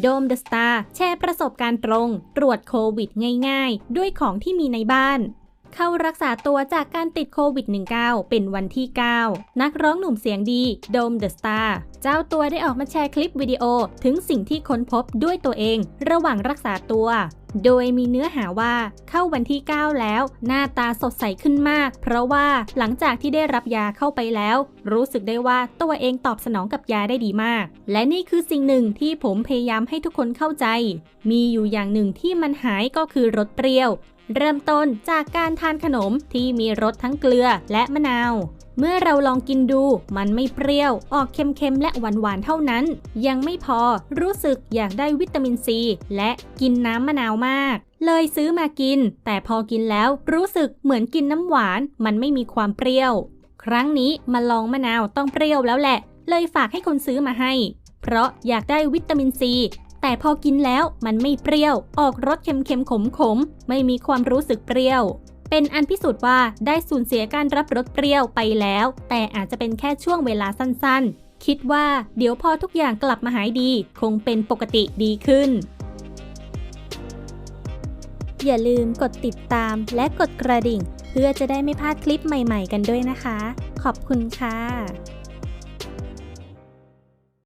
โดมเดอะสตาร์แชร์ประสบการณ์ตรง ตรวจโควิดง่ายๆ ด้วยของที่มีในบ้าน เข้ารักษาตัวจากการติดโควิด -19 เป็นวันที่ 9 นักร้องหนุ่มเสียงดี โดมเดอะสตาร์เจ้าตัวได้ออกมาแชร์คลิปวิดีโอ ถึงสิ่งที่ค้นพบด้วยตัวเอง ระหว่างรักษาตัว โดยมีเนื้อหาว่าเข้าวันที่ 9 แล้ว หน้าตาสดใสขึ้นมาก เพราะว่าหลังจากที่ได้รับยาเข้าไปแล้ว รู้สึกได้ว่าตัวเองตอบสนองกับยาได้ดีมาก และนี่คือสิ่งหนึ่งที่ผมพยายามให้ทุกคนเข้าใจ มีอยู่อย่างหนึ่งที่มันหายก็คือรสเปรี้ยว เริ่มต้นจากการทานขนมที่มีรสทั้งเกลือและมะนาว เมื่อเราลองกินดู มันไม่เปรี้ยว ออกเค็มๆ และหวานๆ เท่านั้น ยังไม่พอรู้สึกอยากได้วิตามินซี และกินน้ำมะนาวมาก เลยซื้อมากิน แต่พอกินแล้วรู้สึกเหมือนกินน้ำหวาน มันไม่มีความเปรี้ยว ครั้งนี้มาลองมะนาวต้องเปรี้ยวแล้วแหละ เลยฝากให้คนซื้อมาให้ เพราะอยากได้วิตามินซี แต่พอกินแล้วมันไม่เปรี้ยว ออกรสเค็มๆขมๆ ไม่มีความรู้สึกเปรี้ยว เป็นอันพิสูจน์ว่าได้สูญเสียการรับรสเปรี้ยวไปแล้ว แต่อาจจะเป็นแค่ช่วงเวลาสั้นๆ คิดว่าเดี๋ยวพอทุกอย่างกลับมาหายดี คงเป็นปกติดีขึ้น อย่าลืมกดติดตามและกดกระดิ่ง เพื่อจะได้ไม่พลาดคลิปใหม่ ๆ กันด้วยนะคะ ขอบคุณค่ะ